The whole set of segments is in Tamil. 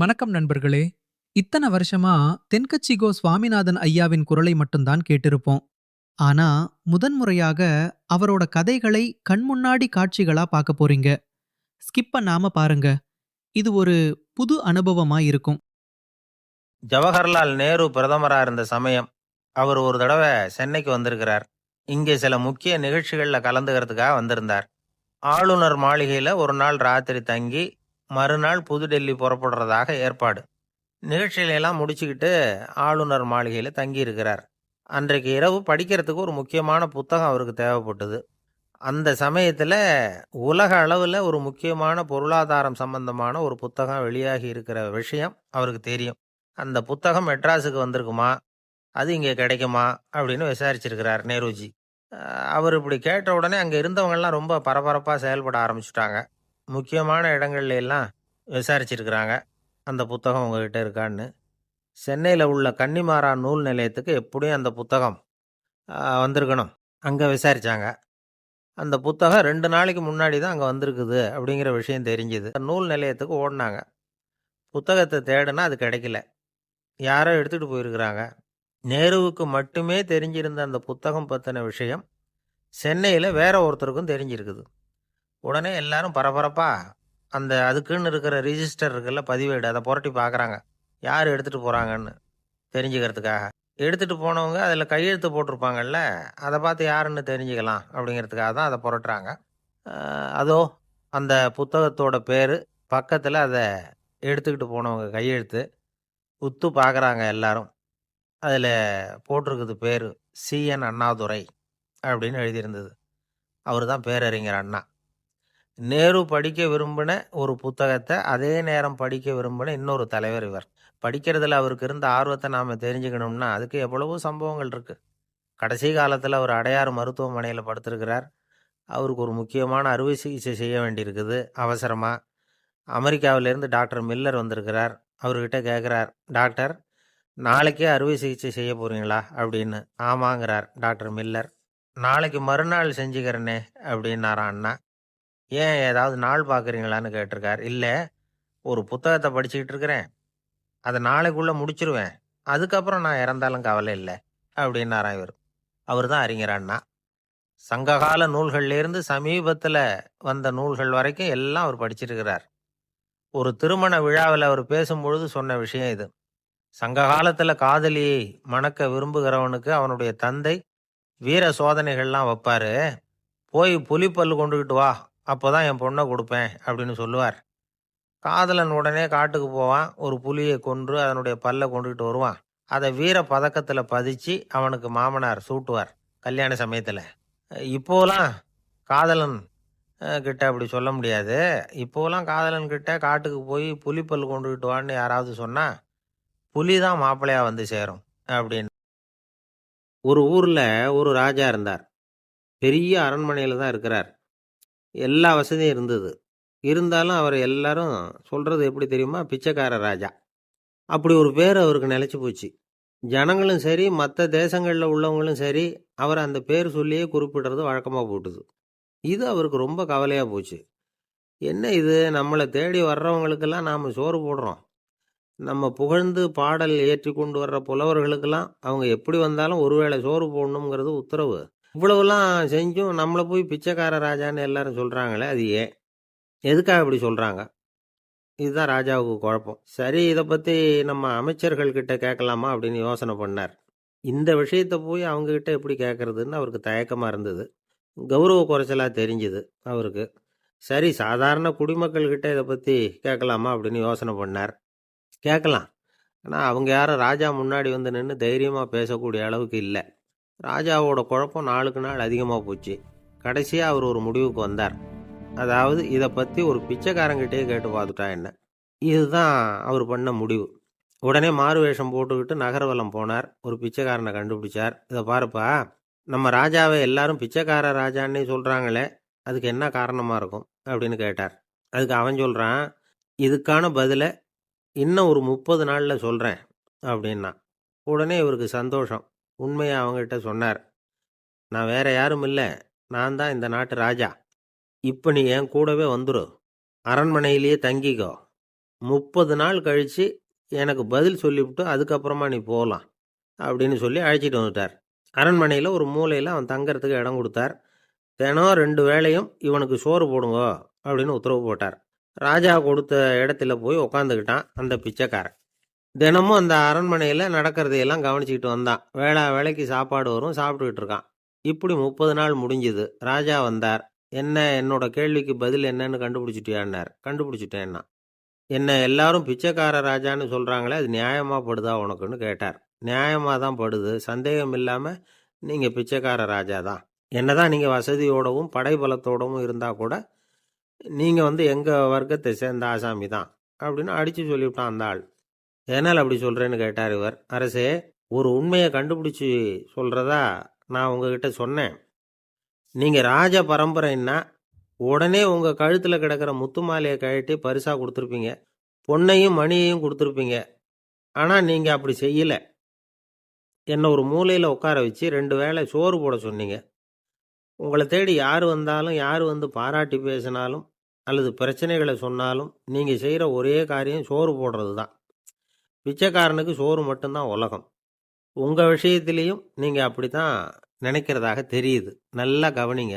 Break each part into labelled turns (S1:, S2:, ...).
S1: வணக்கம் நண்பர்களே. இத்தனை வருஷமா தென்கட்சிகோ சுவாமிநாதன் ஐயாவின் குரலை மட்டும்தான் கேட்டிருப்போம். ஆனா முதன்முறையாக அவரோட கதைகளை கண்முன்னாடி காட்சிகளா பார்க்க போறீங்க. ஸ்கிப் பண்ணாம பாருங்க. இது ஒரு புது அனுபவமா இருக்கும்.
S2: ஜவஹர்லால் நேரு பிரதமராக இருந்த சமயம் அவர் ஒரு தடவை சென்னைக்கு வந்திருக்கிறார். இங்கே சில முக்கிய நிகழ்ச்சிகளில் கலந்துக்கிறதுக்காக வந்திருந்தார். ஆளுநர் மாளிகையில் ஒரு நாள் ராத்திரி தங்கி மறுநாள் புதுடெல்லி புறப்படுறதாக ஏற்பாடு. நிகழ்ச்சிகளையெல்லாம் முடிச்சுக்கிட்டு ஆளுநர் மாளிகையில் தங்கி இருக்கிறார் அன்றைக்கு இரவு படிக்கிறதுக்கு ஒரு முக்கியமான புத்தகம் அவருக்கு தேவைப்பட்டது. அந்த சமயத்தில் உலக அளவில் ஒரு முக்கியமான பொருளாதாரம் சம்பந்தமான ஒரு புத்தகம் வெளியாகி இருக்கிற விஷயம் அவருக்கு தெரியும். அந்த புத்தகம் மெட்ராஸுக்கு வந்திருக்குமா? அது இங்கே கிடைக்குமா? அப்படின்னு விசாரிச்சிருக்கிறார் நேருஜி. அவர் இப்படி கேட்ட உடனே அங்கே இருந்தவங்கெல்லாம் ரொம்ப பரபரப்பாக செயல்பட ஆரம்பிச்சிட்டாங்க. முக்கியமான இடங்கள்ல எல்லாம் விசாரிச்சிருக்கிறாங்க. அந்த புத்தகம் உங்ககிட்ட இருக்கான்னு. சென்னையில் உள்ள கன்னிமாரா நூல் நிலையத்துக்கு எப்படியும் அந்த புத்தகம் வந்திருக்கணும். அங்கே விசாரித்தாங்க அந்த புத்தகம் ரெண்டு நாளைக்கு முன்னாடி தான் அங்கே வந்திருக்குது அப்படிங்கிற விஷயம் தெரிஞ்சுது. நூல் நிலையத்துக்கு ஓடினாங்க. புத்தகத்தை தேடினா அது கிடைக்கல. யாரோ எடுத்துகிட்டு போயிருக்கிறாங்க. நேருவுக்கு மட்டுமே தெரிஞ்சிருந்த அந்த புத்தகம் பற்றின விஷயம் சென்னையில் வேற ஒருத்தருக்கும் தெரிஞ்சிருக்குது. உடனே எல்லாரும் பரபரப்பாக அந்த அதுக்குன்னு இருக்கிற ரிஜிஸ்டர் இருக்குல்ல பதிவேடு அதை புரட்டி பார்க்குறாங்க யார் எடுத்துகிட்டு போகிறாங்கன்னு தெரிஞ்சுக்கிறதுக்காக. எடுத்துகிட்டு போனவங்க அதில் கையெழுத்து போட்டிருப்பாங்கல்ல அதை பார்த்து யாருன்னு தெரிஞ்சுக்கலாம் அப்படிங்கிறதுக்காக தான் அதை புரட்டுறாங்க. அதோ அந்த புத்தகத்தோட பேர் பக்கத்தில் அதை எடுத்துக்கிட்டு போனவங்க கையெழுத்து உத்து பார்க்குறாங்க எல்லாரும். அதில் போட்டிருக்குது பேர் சிஎன் அண்ணாதுரை அப்படின்னு எழுதியிருந்தது. அவர் தான் பேரறிஞர் அண்ணா. நேரு படிக்க விரும்பின ஒரு புத்தகத்தை அதே நேரம் படிக்க விரும்பின இன்னொரு தலைவர் இவர். படிக்கிறதுல அவருக்கு இருந்த ஆர்வத்தை நாம் தெரிஞ்சுக்கணும்னா அதுக்கு எவ்வளவோ சம்பவங்கள் இருக்குது கடைசி காலத்தில் அவர் அடையாறு மருத்துவமனையில் படுத்திருக்கிறார். அவருக்கு ஒரு முக்கியமான அறுவை சிகிச்சை செய்ய வேண்டியிருக்குது அவசரமாக அமெரிக்காவிலேருந்து டாக்டர் மில்லர் வந்திருக்கிறார். அவர்கிட்ட கேட்குறார் டாக்டர் நாளைக்கே அறுவை சிகிச்சை செய்ய போகிறீங்களா அப்படின்னு. ஆமாங்கிறார் டாக்டர் மில்லர். நாளைக்கு மறுநாள் செஞ்சுக்கிறேனே அப்படின்னாரா அண்ணா. ஏன் ஏதாவது நாள் பார்க்குறீங்களான்னு கேட்டிருக்கார். இல்லை ஒரு புத்தகத்தை படிச்சுக்கிட்டு இருக்கிறேன். அதை நாளைக்குள்ளே முடிச்சிருவேன். அதுக்கப்புறம் நான் இறந்தாலும் கவலை இல்லை அப்படின்னாராம் இவர். அவர் தான் அறிஞர் அண்ணா. சங்ககால நூல்கள்லேருந்து சமீபத்தில் வந்த நூல்கள் வரைக்கும் எல்லாம் அவர் படிச்சிருக்கிறார். ஒரு திருமண விழாவில் அவர் பேசும்பொழுது சொன்ன விஷயம் இது. சங்க காலத்தில் காதலியை மணக்க விரும்புகிறவனுக்கு அவனுடைய தந்தை வீர சோதனைகள்லாம் வைப்பாரு. போய் புலிப்பல் கொண்டுகிட்டு வா அப்போ தான் என் பொண்ணை கொடுப்பேன் அப்படின்னு சொல்லுவார். காதலன் உடனே காட்டுக்கு போவான் ஒரு புலியை கொன்று அதனுடைய பல்லை கொண்டுகிட்டு வருவான். அதை வீர பதக்கத்தில் பதிச்சு அவனுக்கு மாமனார் சூட்டுவார் கல்யாண சமயத்தில். இப்போலாம் காதலன் கிட்ட அப்படி சொல்ல முடியாது. இப்போலாம் காதலன் கிட்ட காட்டுக்கு போய் புலிப்பல் கொண்டுகிட்டு வான்னு யாராவது சொன்னால் புலி தான் மாப்பிள்ளையாக வந்து சேரும் அப்படின்னு. ஒரு ஊரில் ஒரு ராஜா இருந்தார். பெரிய அரண்மனையில் தான் இருக்கிறார். எல்லா வசதியும் இருந்தது. இருந்தாலும் அவர் எல்லாரும் சொல்கிறது எப்படி தெரியுமா? பிச்சைக்கார ராஜா. அப்படி ஒரு பேர் அவருக்கு நிலைச்சு போச்சு. ஜனங்களும் சரி மற்ற தேசங்களில் உள்ளவங்களும் சரி அவர் அந்த பேர் சொல்லியே குறிப்பிடுறது வழக்கமாக போட்டுது. இது அவருக்கு ரொம்ப கவலையாக போச்சு. என்ன இது? நம்மளை தேடி வர்றவங்களுக்கெல்லாம் நாம் சோறு போடுறோம். நம்ம புகழ்ந்து பாடல் ஏற்றி கொண்டு வர்ற புலவர்களுக்கெல்லாம் அவங்க எப்படி வந்தாலும் ஒருவேளை சோறு போடணுங்கிறது உத்தரவு. இவ்வளவுலாம் செஞ்சும் நம்மளை போய் பிச்சைக்கார ராஜான்னு எல்லாரும் சொல்கிறாங்களே அது ஏன்? எதுக்காக இப்படி சொல்கிறாங்க இதுதான் ராஜாவுக்கு குழப்பம். சரி இதை பற்றி நம்ம அமைச்சர்கள் கிட்ட கேட்கலாமா அப்படின்னு யோசனை பண்ணார். இந்த விஷயத்தை போய் அவங்கக்கிட்ட எப்படி கேட்குறதுன்னு அவருக்கு தயக்கமாக இருந்தது. கௌரவ குறைச்சலாக தெரிஞ்சுது அவருக்கு. சரி சாதாரண குடிமக்கள்கிட்ட இதை பற்றி கேட்கலாமா அப்படின்னு யோசனை பண்ணார். கேட்கலாம். ஆனால் அவங்க யாரும் ராஜா முன்னாடி வந்து நின்று தைரியமாக பேசக்கூடிய அளவுக்கு இல்லை. ராஜாவோட குழப்பம் நாளுக்கு நாள் அதிகமாக போச்சு. கடைசியாக அவர் ஒரு முடிவுக்கு வந்தார். அதாவது இதை பற்றி ஒரு பிச்சைக்காரங்கிட்டே கேட்டு பார்த்துட்டா என்ன? இதுதான் அவர் பண்ண முடிவு. உடனே மாறு வேஷம் போட்டுக்கிட்டு நகர்வலம் போனார். ஒரு பிச்சைக்காரனை கண்டுபிடிச்சார். இதை பாருப்பா நம்ம ராஜாவை எல்லாரும் பிச்சைக்கார ராஜான்னே சொல்கிறாங்களே அதுக்கு என்ன காரணமாக இருக்கும்? அப்படின்னு கேட்டார். அதுக்கு அவன் சொல்கிறான் இதுக்கான பதிலை இன்னும் ஒரு முப்பது நாளில் சொல்கிறேன் அப்படின்னா. உடனே இவருக்கு சந்தோஷம். உண்மையை அவங்ககிட்ட சொன்னார். நான் வேற யாரும் இல்லை. நான் தான் இந்த நாட்டு ராஜா. இப்போ நீ என் கூடவே வந்துரு. அரண்மனையிலேயே தங்கிக்கோ. முப்பது நாள் கழித்து எனக்கு பதில் சொல்லிவிட்டு அதுக்கப்புறமா நீ போகலாம் அப்படின்னு சொல்லி அழைச்சிட்டு வந்துட்டார். அரண்மனையில் ஒரு மூலையில் அவன் தங்கறதுக்கு இடம் கொடுத்தார். தினம் ரெண்டு வேளையும் இவனுக்கு சோறு போடுங்க அப்படின்னு உத்தரவு போட்டார். ராஜா கொடுத்த இடத்துல போய் உக்காந்துக்கிட்டான் அந்த பிச்சைக்காரன். தினமும் அந்த அரண்மனையில் நடக்கிறதையெல்லாம் கவனிச்சுக்கிட்டு வந்தான். வேளா வேலைக்கு சாப்பாடு வரும் சாப்பிட்டுக்கிட்டு இருக்கான். இப்படி முப்பது நாள் முடிஞ்சுது. ராஜா வந்தார். என்ன என்னோட கேள்விக்கு பதில் என்னன்னு கண்டுபிடிச்சிட்டியான்னார். கண்டுபிடிச்சிட்டேன்னா. என்ன எல்லாரும் பிச்சைக்கார ராஜான்னு சொல்கிறாங்களே அது நியாயமாக படுதா உனக்குன்னு கேட்டார். நியாயமாக தான் படுது. சந்தேகம் இல்லாமல் நீங்கள் பிச்சைக்கார ராஜா தான். என்ன தான் நீங்கள் வசதியோடவும் படைபலத்தோடவும் இருந்தால் கூட நீங்கள் வந்து எங்கள் வர்க்கத்தை சேர்ந்த ஆசாமி தான். அப்படின்னு அடித்து சொல்லிவிட்டான் அந்த ஆள். ஏனால் அப்படி சொல்கிறேன்னு கேட்டார் இவர். அரசே ஒரு உண்மையை கண்டுபிடிச்சி சொல்கிறதா நான் உங்ககிட்ட சொன்னேன். நீங்கள் ராஜ பரம்பரைன்னா உடனே உங்கள் கழுத்தில் கிடக்கிற முத்து மாலையை கழட்டி பரிசாக கொடுத்துருப்பீங்க. பொண்ணையும் மணியையும் கொடுத்துருப்பீங்க. ஆனால் நீங்கள் அப்படி செய்யலை. என்னை ஒரு மூலையில் உட்கார வச்சு ரெண்டு வேளை சோறு போட சொன்னீங்க. உங்களை தேடி யார் வந்தாலும் யார் வந்து பாராட்டி பேசினாலும் அல்லது பிரச்சனைகளை சொன்னாலும் நீங்கள் செய்கிற ஒரே காரியம் சோறு போடுறது தான் பிச்சைக்காரனுக்கு சோறு மட்டும்தான் உலகம். உங்கள் விஷயத்திலையும் நீங்கள் அப்படி தான் நினைக்கிறதாக தெரியுது. நல்லா கவனிங்க.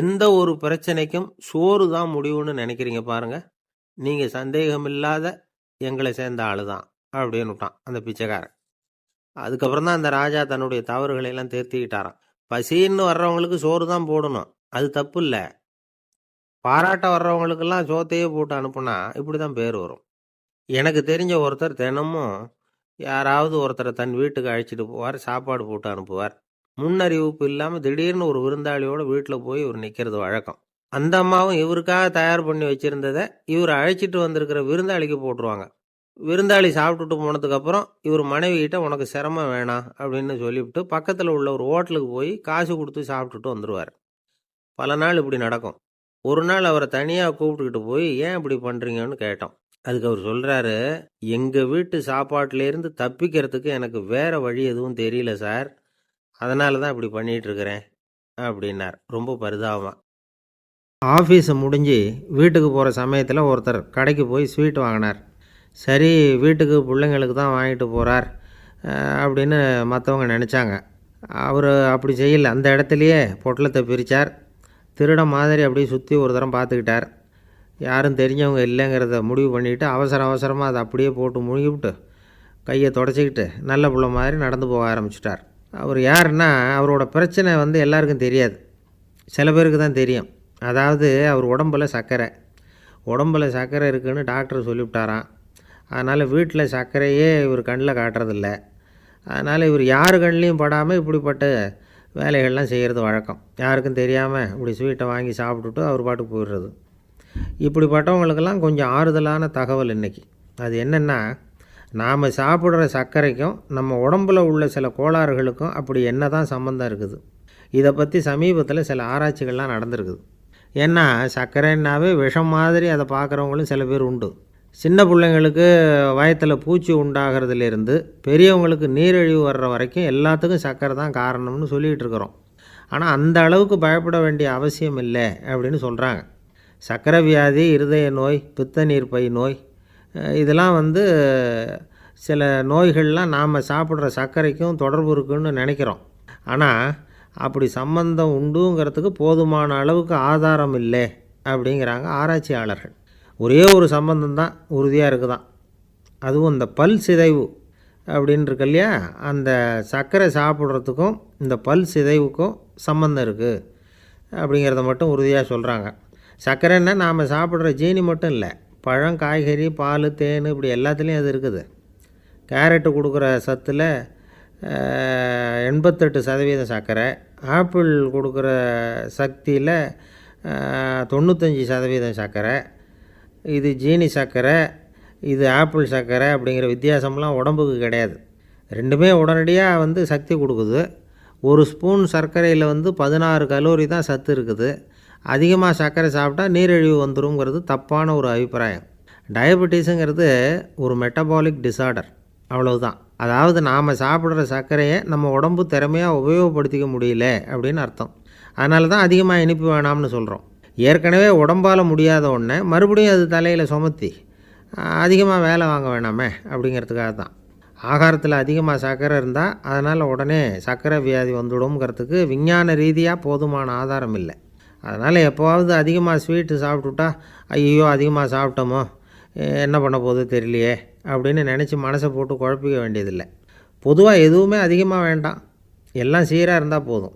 S2: எந்த ஒரு பிரச்சனைக்கும் சோறு தான் முடிவுன்னு நினைக்கிறீங்க பாருங்க. நீங்கள் சந்தேகமில்லாத எங்களை சேர்ந்த ஆளு தான் அப்படின்னு விட்டான் அந்த பிச்சைக்காரன். அதுக்கப்புறம் தான் அந்த ராஜா தன்னுடைய தவறுகளை எல்லாம் தேர்த்திக்கிட்டாராம். பசின்னு வர்றவங்களுக்கு சோறு தான் போடணும். அது தப்பு இல்லை. பாராட்ட வர்றவங்களுக்கெல்லாம் சோத்தையே போட்டு அனுப்புனா இப்படி தான் பேர் வரும். எனக்கு தெரிஞ்ச ஒருத்தர் தினமும் யாராவது ஒருத்தரை தன் வீட்டுக்கு அழைச்சிட்டு போவார் சாப்பாடு போட்டு அனுப்புவார். முன்னறிவிப்பு இல்லாமல் திடீர்னு ஒரு விருந்தாளியோட வீட்டில் போய் இவர் நிற்கிறது வழக்கம். அந்த அம்மாவும் இவருக்காக தயார் பண்ணி வச்சிருந்ததை இவர் அழைச்சிட்டு வந்திருக்கிற விருந்தாளிக்கு போட்டுருவாங்க. விருந்தாளி சாப்பிட்டுட்டு போனதுக்கப்புறம் இவர் மனைவிகிட்ட உனக்கு சிரமம் வேணாம் அப்படின்னு சொல்லிவிட்டு பக்கத்தில் உள்ள ஒரு ஹோட்டலுக்கு போய் காசு கொடுத்து சாப்பிட்டுட்டு வந்துடுவார் பல நாள் இப்படி நடக்கும். ஒரு நாள் அவரை தனியாக கூப்பிட்டுக்கிட்டு போய் ஏன் இப்படி பண்ணுறீங்கன்னு கேட்டோம். அதுக்கு அவர் சொல்கிறாரு எங்கள் வீட்டு சாப்பாட்டிலேருந்து தப்பிக்கிறதுக்கு எனக்கு வேறு வழி எதுவும் தெரியல சார். அதனால தான் இப்படி பண்ணிகிட்ருக்கிறேன் அப்படின்னார். ரொம்ப பரிதாபமாக ஆஃபீஸை முடிஞ்சு வீட்டுக்கு போகிற சமயத்தில் ஒருத்தர் கடைக்கு போய் ஸ்வீட் வாங்கினார். சரி வீட்டுக்கு பிள்ளைங்களுக்கு தான் வாங்கிட்டு போகிறார் அப்படின்னு மற்றவங்க நினச்சாங்க. அவர் அப்படி செய்யல. அந்த இடத்துலையே பொட்டலத்தை பிரித்தார் திருட மாதிரி அப்படியே சுற்றி ஒரு தரம் பார்த்துக்கிட்டார். யாரும் தெரிஞ்சவங்க இல்லைங்கிறத முடிவு பண்ணிவிட்டு அவசர அவசரமாக அதை அப்படியே போட்டு முழுகிவிட்டு கையை தொடச்சிக்கிட்டு நல்ல பிள்ளை மாதிரி நடந்து போக ஆரம்பிச்சிட்டார். அவர் யாருன்னா அவரோட பிரச்சனை வந்து எல்லாருக்கும் தெரியாது. சில பேருக்கு தான் தெரியும். அதாவது அவர் உடம்பில் சர்க்கரை. உடம்புல சர்க்கரை இருக்குன்னு டாக்டர் சொல்லிவிட்டாராம். அதனால் வீட்டில் சர்க்கரையே இவர் கண்ணில் காட்டுறதில்ல. அதனால் இவர் யார் கண்லேயும் படாமல் இப்படிப்பட்ட வேலைகள்லாம் செய்கிறது வழக்கம். யாருக்கும் தெரியாமல் இப்படி ஸ்வீட்டை வாங்கி சாப்பிட்டுட்டு அவர் பாட்டுக்கு போயிடுறது. இப்படிப்பட்டவங்களுக்கெல்லாம் கொஞ்சம் ஆறுதலான தகவல் இன்றைக்கி அது என்னென்னா நாம் சாப்பிட்ற சர்க்கரைக்கும் நம்ம உடம்புல உள்ள சில கோளாறுகளுக்கும் அப்படி என்ன தான் சம்மந்தம் இருக்குது. இதை பற்றி சமீபத்தில் சில ஆராய்ச்சிகள்லாம் நடந்திருக்குது. ஏன்னா சர்க்கரைன்னாவே விஷம் மாதிரி அதை பார்க்குறவங்களும் சில பேர் உண்டு. சின்ன பிள்ளைங்களுக்கு வயத்தில் பூச்சி உண்டாகிறதுலேருந்து பெரியவங்களுக்கு நீரிழிவு வர்ற வரைக்கும் எல்லாத்துக்கும் சர்க்கரை தான் காரணம்னு சொல்லிகிட்டு இருக்கிறோம். ஆனால் அந்த அளவுக்கு பயப்பட வேண்டிய அவசியம் இல்லை அப்படின்னு சொல்கிறாங்க சர்க்கரை வியாதி இருதய நோய் பித்த நீர்ப்பை நோய் இதெல்லாம் வந்து சில நோய்கள்லாம் நாம் சாப்பிட்ற சர்க்கரைக்கும் தொடர்பு இருக்குன்னு நினைக்கிறோம். ஆனால் அப்படி சம்பந்தம் உண்டுங்கிறதுக்கு போதுமான அளவுக்கு ஆதாரம் இல்லை அப்படிங்கிறாங்க ஆராய்ச்சியாளர்கள். ஒரே ஒரு சம்பந்தம் தான் உறுதியாக இருக்குதான். அதுவும் இந்த பல் சிதைவு அப்படின்னு இருக்கு இல்லையா? அந்த சர்க்கரை சாப்பிட்றதுக்கும் இந்த பல் சிதைவுக்கும் சம்மந்தம் இருக்குது அப்படிங்கிறத மட்டும் உறுதியாக சொல்கிறாங்க சர்க்கரைன்னா நாம் சாப்பிட்ற ஜீனி மட்டும் இல்லை. பழம் காய்கறி பால் தேன் இப்படி எல்லாத்துலேயும் அது இருக்குது. கேரட்டு கொடுக்குற சத்தில் எண்பத்தெட்டு சதவீதம் சர்க்கரை ஆப்பிள் கொடுக்குற சக்தியில் தொண்ணூத்தஞ்சு சதவீதம் சர்க்கரை இது ஜீனி சர்க்கரை இது ஆப்பிள் சர்க்கரை அப்படிங்கிற வித்தியாசம்லாம் உடம்புக்கு கிடையாது. ரெண்டுமே உடனடியாக வந்து சக்தி கொடுக்குது. ஒரு ஸ்பூன் சர்க்கரையில் வந்து பதினாறு கலோரி தான் சத்து இருக்குது. அதிகமாக சர்க்கரை சாப்பிட்டா நீரிழிவு வந்துருங்கிறது தப்பான ஒரு அபிப்பிராயம். டயபெட்டிஸுங்கிறது ஒரு மெட்டபாலிக் டிசார்டர் அவ்வளவுதான். அதாவது நாம் சாப்பிட்ற சர்க்கரையை நம்ம உடம்பு திறமையாக உபயோகப்படுத்திக்க முடியல அப்படின்னு அர்த்தம். அதனால தான் அதிகமாக இனிப்பு வேணாம்னு சொல்கிறோம் ஏற்கனவே உடம்பால் முடியாத ஒன்றை மறுபடியும் அது தலையில் சுமத்தி அதிகமாக வேலை வாங்க வேணாமே அப்படிங்கிறதுக்காக தான். ஆகாரத்தில் அதிகமாக சர்க்கரை இருந்தால் அதனால் உடனே சர்க்கரை வியாதி வந்துடும்ங்கிறதுக்கு விஞ்ஞான ரீதியாக போதுமான ஆதாரம் இல்லை. அதனால் எப்போவாவது அதிகமாக ஸ்வீட்டு சாப்பிட்டுட்டா ஐயோ அதிகமாக சாப்பிட்டோமோ என்ன பண்ண போகுது தெரியலையே அப்படின்னு நினச்சி மனசை போட்டு குழப்பிக்க வேண்டியதில்லை. பொதுவாக எதுவுமே அதிகமாக வேண்டாம். எல்லாம் சீராக இருந்தால் போதும்.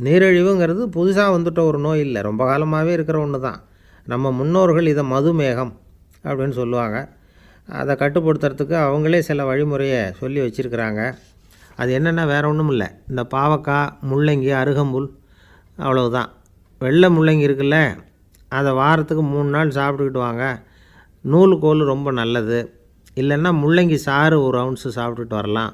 S2: நீரிழிவுங்கிறது புதுசாக வந்துட்ட ஒரு நோய் இல்லை. ரொம்ப காலமாகவே இருக்கிற ஒன்று தான். நம்ம முன்னோர்கள் இதை மதுமேகம் அப்படின்னு சொல்லுவாங்க. அதை கட்டுப்படுத்துறதுக்கு அவங்களே சில வழிமுறையை சொல்லி வச்சுருக்கிறாங்க. அது என்னென்னா வேறு ஒன்றும் இல்லை இந்த பாவக்காய் முள்ளங்கி அருகம்புல் அவ்வளவுதான். வெள்ளை முள்ளங்கி இருக்குல்ல அதை வாரத்துக்கு மூணு நாள் சாப்பிட்டுக்கிட்டு வாங்க. நூலுக்கோல் ரொம்ப நல்லது. இல்லைன்னா முள்ளங்கி சாறு ஒரு அவுன்ஸு சாப்பிட்டுட்டு வரலாம்.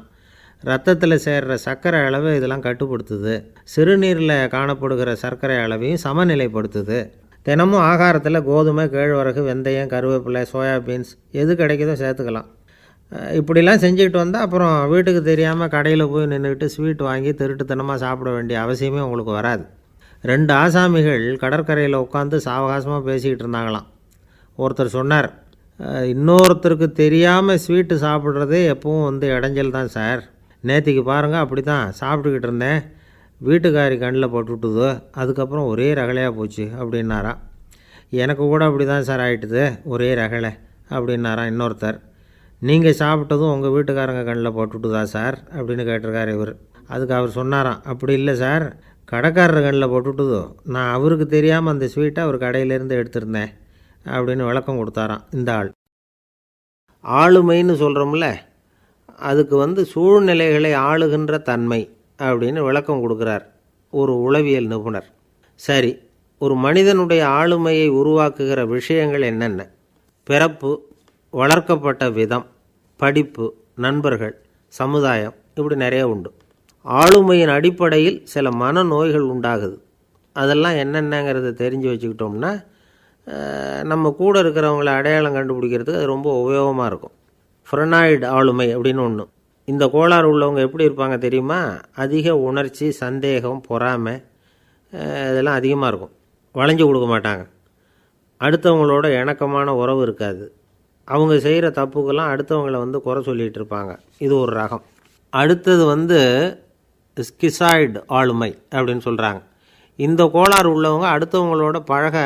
S2: ரத்தத்தில் சேர்கிற சர்க்கரை அளவு இதெல்லாம் கட்டுப்படுத்துது. சிறுநீரில் காணப்படுகிற சர்க்கரை அளவையும் சமநிலைப்படுத்துது. தினமும் ஆகாரத்தில் கோதுமை கேழ்வரகு வெந்தயம் கருவேப்பிலை சோயாபீன்ஸ் எது கிடைக்குதோ சேர்த்துக்கலாம். இப்படிலாம் செஞ்சுக்கிட்டு வந்தால் அப்புறம் வீட்டுக்கு தெரியாமல் கடையில் போய் நின்றுக்கிட்டு ஸ்வீட் வாங்கி திருட்டுத்தனமாக சாப்பிட வேண்டிய அவசியமே உங்களுக்கு வராது. ரெண்டு ஆசாமிகள் கடற்கரையில் உட்காந்து சாவகாசமாக பேசிக்கிட்டு இருந்தாங்களாம். ஒருத்தர் சொன்னார் இன்னொருத்தருக்கு தெரியாமல் ஸ்வீட்டு சாப்பிட்றதே எப்பவும் வந்து இடைஞ்சல் தான் சார். நேற்றுக்கு பாருங்கள் அப்படி தான் சாப்பிட்டுக்கிட்டு இருந்தேன். வீட்டுக்காரி கண்ணில் போட்டுவிட்டுது அதுக்கப்புறம் ஒரே ரகலையாக போச்சு அப்படின்னாராம். எனக்கு கூட அப்படி தான் சார் ஆகிட்டுது ஒரே ரகலை அப்படின்னாராம் இன்னொருத்தர். நீங்கள் சாப்பிட்டதும் உங்கள் வீட்டுக்காரங்க கண்ணில் போட்டுவிட்டுதா சார்? அப்படின்னு கேட்டிருக்காரு இவர். அதுக்கு அவர் சொன்னாராம் அப்படி இல்லை சார். கடைக்காரர் கண்ணில் போட்டுட்டுதோ நான் அவருக்கு தெரியாமல் அந்த ஸ்வீட்டை அவர் கடையிலேருந்து எடுத்திருந்தேன் அப்படின்னு விளக்கம் கொடுத்தாராம் இந்த ஆள். ஆளுமைன்னு சொல்கிறோம்ல அதுக்கு வந்து சூழ்நிலைகளை ஆளுகின்ற தன்மை அப்படின்னு விளக்கம் கொடுக்குறார் ஒரு உளவியல் நிபுணர். சரி ஒரு மனிதனுடைய ஆளுமையை உருவாக்குகிற விஷயங்கள் என்னென்ன? பிறப்பு வளர்க்கப்பட்ட விதம் படிப்பு நண்பர்கள் சமுதாயம் இப்படி நிறைய உண்டு. ஆளுமையின் அடிப்படையில் சில மனநோய்கள் உண்டாகுது. அதெல்லாம் என்னென்னங்கிறத தெரிஞ்சு வச்சுக்கிட்டோம்னா நம்ம கூட இருக்கிறவங்கள அடையாளம் கண்டுபிடிக்கிறதுக்கு அது ரொம்ப உபயோகமாக இருக்கும். ஃப்ரெனாய்டு ஆளுமை அப்படின்னு ஒன்று இந்த கோளாறு உள்ளவங்க எப்படி இருப்பாங்க தெரியுமா? அதிக உணர்ச்சி சந்தேகம் பொறாமை இதெல்லாம் அதிகமாக இருக்கும். வளைஞ்சு கொடுக்க மாட்டாங்க. அடுத்தவங்களோட இணக்கமான உறவு இருக்காது. அவங்க செய்கிற தப்புக்கெல்லாம் அடுத்தவங்கள வந்து குறை சொல்லிகிட்டு இருப்பாங்க. இது ஒரு ரகம். அடுத்தது வந்து ஸ்கிசாய்டு ஆளுமை அப்படின்னு சொல்கிறாங்க இந்த கோளாறு உள்ளவங்க அடுத்தவங்களோட பழக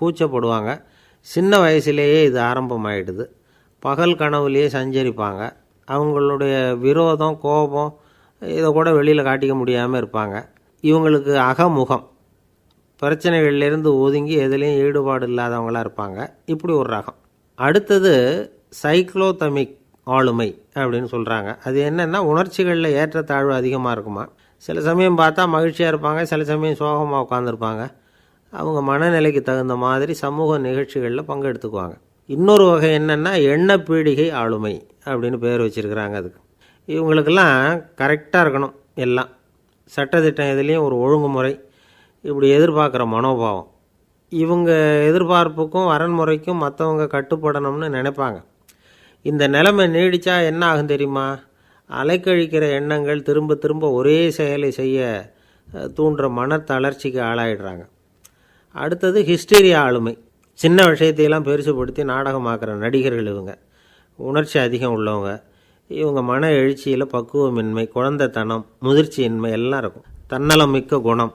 S2: கூச்சப்படுவாங்க. சின்ன வயசுலேயே இது ஆரம்பமாயிடுது. பகல் கனவுலேயே சஞ்சரிப்பாங்க. அவங்களுடைய விரோதம் கோபம் இதை கூட வெளியில் காட்டிக்க முடியாமல் இருப்பாங்க. இவங்களுக்கு அகமுகம். பிரச்சனைகள்லேருந்து ஒதுங்கி எதுலேயும் ஈடுபாடு இல்லாதவங்களா இருப்பாங்க. இப்படி ஒரு ரகம். அடுத்தது சைக்ளோதமிக் ஆளுமை அப்படின்னு சொல்கிறாங்க அது என்னென்னா உணர்ச்சிகளில் ஏற்றத்தாழ்வு அதிகமாக இருக்குமா? சில சமயம் பார்த்தா மகிழ்ச்சியாக இருப்பாங்க சில சமயம் சோகமாக உட்காந்துருப்பாங்க அவங்க மனநிலைக்கு தகுந்த மாதிரி சமூக நிகழ்ச்சிகளில் பங்கெடுத்துக்குவாங்க. இன்னொரு வகை என்னென்னா எண்ண பீடிகை ஆளுமை அப்படின்னு பேர் வச்சுருக்கிறாங்க அதுக்கு. இவங்களுக்கெல்லாம் கரெக்டாக இருக்கணும் எல்லாம். சட்டத்திட்டம் இதுலேயும் ஒரு ஒழுங்குமுறை இப்படி எதிர்பார்க்குற மனோபாவம். இவங்க எதிர்பார்ப்புக்கும் வரன்முறைக்கும் மற்றவங்க கட்டுப்படணும்னு நினைப்பாங்க. இந்த நிலைமை நீடிச்சா என்ன ஆகும் தெரியுமா? அலைக்கழிக்கிற எண்ணங்கள் திரும்ப திரும்ப ஒரே செயலை செய்ய தூண்டுற மன தளர்ச்சிக்கு ஆளாயிடுறாங்க. அடுத்தது ஹிஸ்டீரியா ஆளுமை. சின்ன விஷயத்தையெல்லாம் பெருசுபடுத்தி நாடகமாக்குற நடிகர்கள் இவங்க. உணர்ச்சி அதிகம் உள்ளவங்க. இவங்க மன எழுச்சியில் பக்குவமின்மை குழந்தைத்தனம் முதிர்ச்சியின்மை எல்லாம் இருக்கும். தன்னலம் மிக்க குணம்.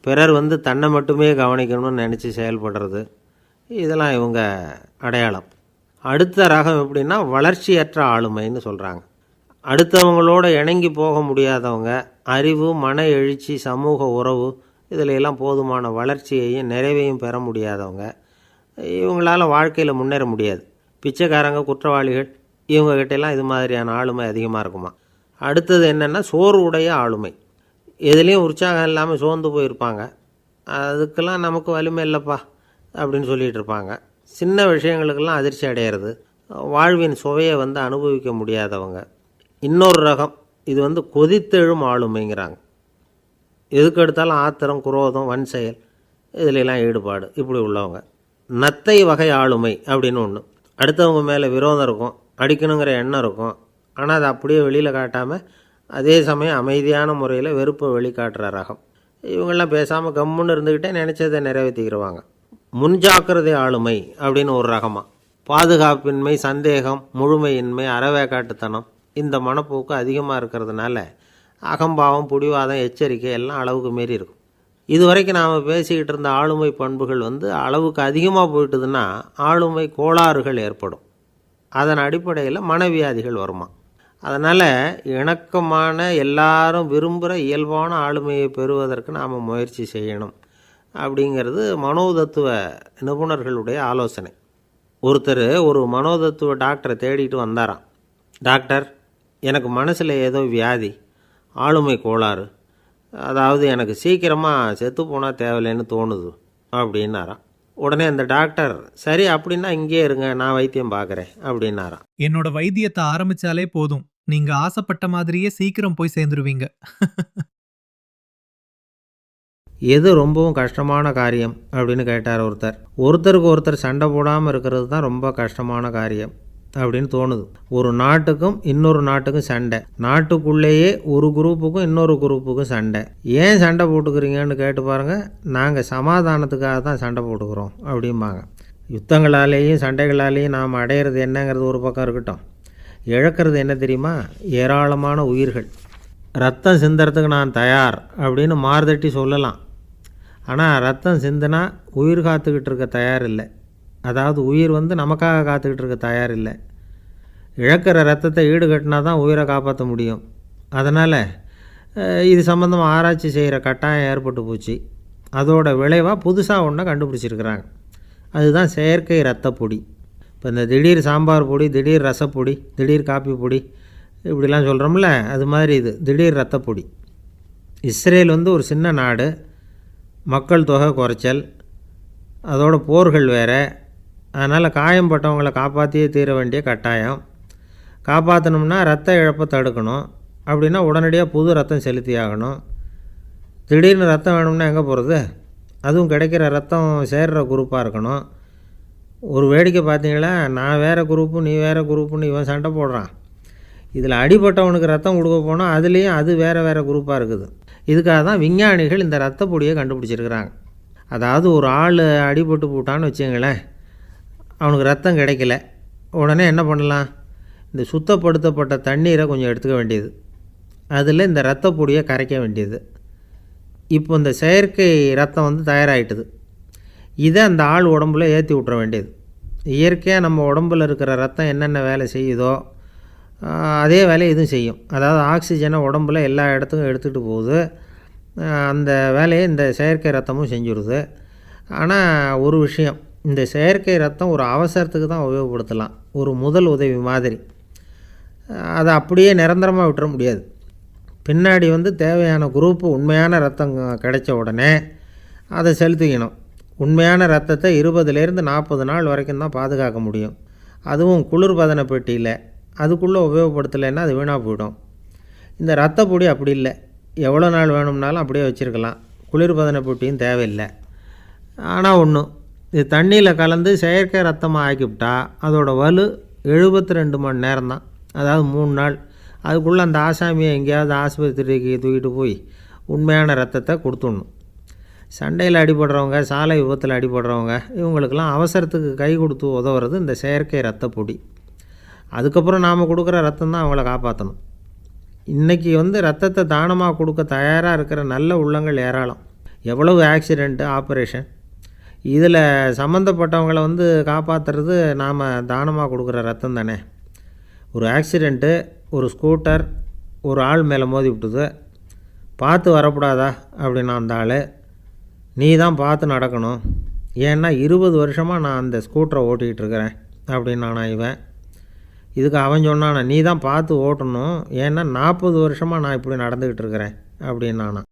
S2: பிறர் வந்து தன்னை மட்டுமே கவனிக்கணும்னு நினச்சி செயல்படுறது. இதெல்லாம் இவங்க அடையாளம். அடுத்த ரகம் எப்படின்னா வளர்ச்சியற்ற ஆளுமைன்னு சொல்கிறாங்க அடுத்தவங்களோட இணங்கி போக முடியாதவங்க அறிவு மன எழுச்சி சமூக உறவு இதில் எல்லாம் போதுமான வளர்ச்சியையும் நிறைவையும் பெற முடியாதவங்க இவங்களால் வாழ்க்கையில் முன்னேற முடியாது. பிச்சைக்காரங்க குற்றவாளிகள் இவங்ககிட்டெல்லாம் இது மாதிரியான ஆளுமை அதிகமாக இருக்குமா? அடுத்தது என்னென்னா சோர்வுடைய ஆளுமை. எதுலேயும் உற்சாகம் இல்லாமல் சோர்ந்து போயிருப்பாங்க. அதுக்கெல்லாம் நமக்கு வலிமை இல்லைப்பா அப்படின்னு சொல்லிகிட்டு இருப்பாங்க. சின்ன விஷயங்களுக்கெல்லாம் அதிர்ச்சி அடையிறது. வாழ்வின் சுவையை வந்து அனுபவிக்க முடியாதவங்க. இன்னொரு ரகம் இது வந்து கொதித்தெழும் ஆளுமைங்கிறாங்க. எதுக்கு எடுத்தாலும் ஆத்திரம் குரோதம் வன் செயல் இதுலெல்லாம் ஈடுபாடு இப்படி உள்ளவங்க. நத்தை வகை ஆளுமை அப்படின்னு ஒன்று அடுத்தவங்க மேலே விரோதம் இருக்கும் அடிக்கணுங்கிற எண்ணம் இருக்கும். ஆனால் அதை அப்படியே வெளியில் காட்டாமல் அதே சமயம் அமைதியான முறையில் வெறுப்பை வெளிக்காட்டுற ரகம். இவங்கெல்லாம் பேசாமல் கம்முன்னு இருந்துக்கிட்டே நினச்சதை நிறைவேற்றிக்கிடுவாங்க முன்ஜாக்கிரதை ஆளுமை அப்படின்னு ஒரு ரகமாக பாதுகாப்பின்மை சந்தேகம் முழுமையின்மை அறவேக்காட்டுத்தனம் இந்த மனப்போக்கு அதிகமாக இருக்கிறதுனால அகம்பாவம் புடிவாதம் எச்சரிக்கை எல்லாம் அளவுக்கு மீறி இருக்கும். இதுவரைக்கும் நாம் பேசிக்கிட்டு இருந்த ஆளுமை பண்புகள் வந்து அளவுக்கு அதிகமாக போயிட்டுதுன்னா ஆளுமை கோளாறுகள் ஏற்படும். அதன் அடிப்படையில் மனவியாதிகள் வருமா. அதனால் இணக்கமான எல்லாரும் விரும்புகிற இயல்பான ஆளுமையை பெறுவதற்கு நாம் முயற்சி செய்யணும். அப்படிங்கிறது மனோதத்துவ நிபுணர்களுடைய ஆலோசனை. ஒருத்தர் ஒரு மனோதத்துவ டாக்டரை தேடிட்டு வந்தாராம். டாக்டர் எனக்கு மனசில் ஏதோ வியாதி ஆளுமை கோளாறு அதாவது எனக்கு சீக்கிரமாக செத்து போனால் தேவையில்லைன்னு தோணுது அப்படின்னாராம். உடனே அந்த டாக்டர் சரி அப்படின்னா இங்கே இருங்க நான் வைத்தியம் பார்க்குறேன் அப்படின்னாராம்.
S3: என்னோட வைத்தியத்தை ஆரம்பிச்சாலே போதும். நீங்க ஆசைப்பட்ட மாதிரியே சீக்கிரம் போய் சேர்ந்துருவீங்க.
S2: எது ரொம்பவும் கஷ்டமான காரியம் அப்படின்னு கேட்டார் ஒருத்தர். ஒருத்தருக்கு ஒருத்தர் சண்டை போடாமல் இருக்கிறது தான் ரொம்ப கஷ்டமான காரியம் அப்படின்னு தோணுது. ஒரு நாட்டுக்கும் இன்னொரு நாட்டுக்கும் சண்டை. நாட்டுக்குள்ளேயே ஒரு குரூப்புக்கும் இன்னொரு குரூப்புக்கும் சண்டை. ஏன் சண்டை போட்டுக்கிறீங்கன்னு கேட்டு பாருங்கள் நாங்கள் சமாதானத்துக்காக தான் சண்டை போட்டுக்கிறோம் அப்படிம்பாங்க. யுத்தங்களாலேயும் சண்டைகளாலேயும் நாம் அடையிறது என்னங்கிறது ஒரு பக்கம் இருக்கட்டும். இழக்கிறது என்ன தெரியுமா? ஏராளமான உயிர்கள். ரத்தம் சிந்தறதுக்கு நான் தயார் அப்படின்னு மார்தட்டி சொல்லலாம். ஆனால் ரத்தம் சிந்தினா உயிர் காத்துக்கிட்டு இருக்க தயார் இல்லை அதாவது உயிர் வந்து நமக்காக காத்துக்கிட்டு இருக்க தயார் இல்லை இழக்கிற ரத்தத்தை ஈடுகட்டினா தான் உயிரை காப்பாற்ற முடியும். அதனால் இது சம்மந்தமாக ஆராய்ச்சி செய்கிற கட்டாயம் ஏற்பட்டு போச்சு. அதோட விளைவாக புதுசாக ஒன்றை கண்டுபிடிச்சிருக்கிறாங்க. அதுதான் செயற்கை ரத்த பொடி. இப்போ இந்த திடீர் சாம்பார் பொடி திடீர் ரசப்பொடி திடீர் காப்பி பொடி இப்படிலாம் சொல்கிறோம்ல அது மாதிரி இது திடீர் ரத்த பொடி. இஸ்ரேல் வந்து ஒரு சின்ன நாடு. மக்கள் தொகை குறைச்சல் அதோட போர்கள் வேறு. அதனால் காயம்பட்டவங்களை காப்பாற்றியே தீர வேண்டிய கட்டாயம். காப்பாற்றணும்னா ரத்த இழப்பை தடுக்கணும். அப்படின்னா உடனடியாக புது ரத்தம் செலுத்தி ஆகணும். திடீர்னு ரத்தம் வேணும்னா எங்கே போகிறது அதுவும் கிடைக்கிற ரத்தம் சேர்கிற குரூப்பாக இருக்கணும். ஒரு வேடிக்கை பார்த்தீங்களா? நான் வேறு குரூப்பு நீ வேறு குரூப்புன்னு இவன் சண்டை போடுறான். இதில் அடிபட்டவனுக்கு ரத்தம் கொடுக்க போனால் அதுலேயும் அது வேறு வேறு குரூப்பாக இருக்குது. இதுக்காக தான் விஞ்ஞானிகள் இந்த ரத்த பொடியை கண்டுபிடிச்சிருக்கிறாங்க. அதாவது ஒரு ஆள் அடிபட்டு போட்டான்னு வச்சுங்களேன் அவனுக்கு ரத்தம் கிடைக்கல. உடனே என்ன பண்ணலாம்? இந்த சுத்தப்படுத்தப்பட்ட தண்ணீரை கொஞ்சம் எடுத்துக்க வேண்டியது. அதில் இந்த ரத்த பொடியை கரைக்க வேண்டியது. இப்போ இந்த செயற்கை ரத்தம் வந்து தயாராகிட்டுது இதை அந்த ஆள் உடம்புல ஏற்றி விட்ற வேண்டியது. இயற்கையாக நம்ம உடம்புல இருக்கிற ரத்தம் என்னென்ன வேலை செய்யுதோ அதே வேலையை இதுவும் செய்யும். அதாவது ஆக்சிஜனை உடம்புல எல்லா இடத்துக்கும் எடுத்துகிட்டு போகுது. அந்த வேலையை இந்த செயற்கை ரத்தமும் செஞ்சுருது. ஆனால் ஒரு விஷயம் இந்த செயற்கை ரத்தம் ஒரு அவசரத்துக்கு தான் உபயோகப்படுத்தலாம். ஒரு முதல் உதவி மாதிரி. அதை அப்படியே நிரந்தரமாக விட்டுற முடியாது. பின்னாடி வந்து தேவையான குரூப்பு உண்மையான ரத்தம் கிடைச்ச உடனே அதை செலுத்திக்கணும். உண்மையான ரத்தத்தை இருபதுலேருந்து நாற்பது நாள் வரைக்கும் தான் பாதுகாக்க முடியும். அதுவும் குளிர்பதன பெட்டியில். அதுக்குள்ளே உபயோகப்படுத்தலைன்னா அது வீணாக போயிடும். இந்த ரத்த பொடி அப்படி இல்லை. எவ்வளோ நாள் வேணும்னாலும் அப்படியே வச்சுருக்கலாம். குளிர்பதன பொட்டியும் தேவையில்லை. ஆனால் ஒன்று இது தண்ணியில் கலந்து செயற்கை ரத்தமாக ஆக்கிவிட்டா அதோடய வலு எழுபத்தி ரெண்டு மணி நேரம் தான் அதாவது மூணு நாள். அதுக்குள்ளே அந்த ஆசாமியை எங்கேயாவது ஆஸ்பத்திரிக்கு தூக்கிட்டு போய் உண்மையான ரத்தத்தை கொடுத்துடணும். சண்டையில் அடிபடுறவங்க சாலை விபத்தில் அடிபடுறவங்க இவங்களுக்கெல்லாம் அவசரத்துக்கு கை கொடுத்து உதவுறது இந்த செயற்கை ரத்த பொடி. அதுக்கப்புறம் நாம் கொடுக்குற ரத்தம் தான் அவங்கள காப்பாற்றணும் இன்றைக்கி வந்து ரத்தத்தை தானமாக கொடுக்க தயாராக இருக்கிற நல்ல உள்ளங்கள் ஏராளம். எவ்வளவு ஆக்சிடெண்ட்டு ஆப்ரேஷன் இதில் சம்மந்தப்பட்டவங்களை வந்து காப்பாற்றுறது நாம் தானமாக கொடுக்குற ரத்தம் தானே. ஒரு ஆக்சிடெண்ட்டு ஒரு ஸ்கூட்டர் ஒரு ஆள் மேலே மோதி விட்டுது. பார்த்து வரக்கூடாதா? அப்படின்னு அந்த ஆள் நீ தான் பார்த்து நடக்கணும். ஏன்னா இருபது வருஷமாக நான் அந்த ஸ்கூட்டரை ஓட்டிகிட்டு இருக்கிறேன். அப்படின்னு நான் இவன் இதுக்கு அவன் சொன்னானா நீ தான் பார்த்து ஓட்டணும். ஏன்னா நாற்பது வருஷமாக நான் இப்படி நடந்துக்கிட்டு இருக்கிறேன் அப்படின்னு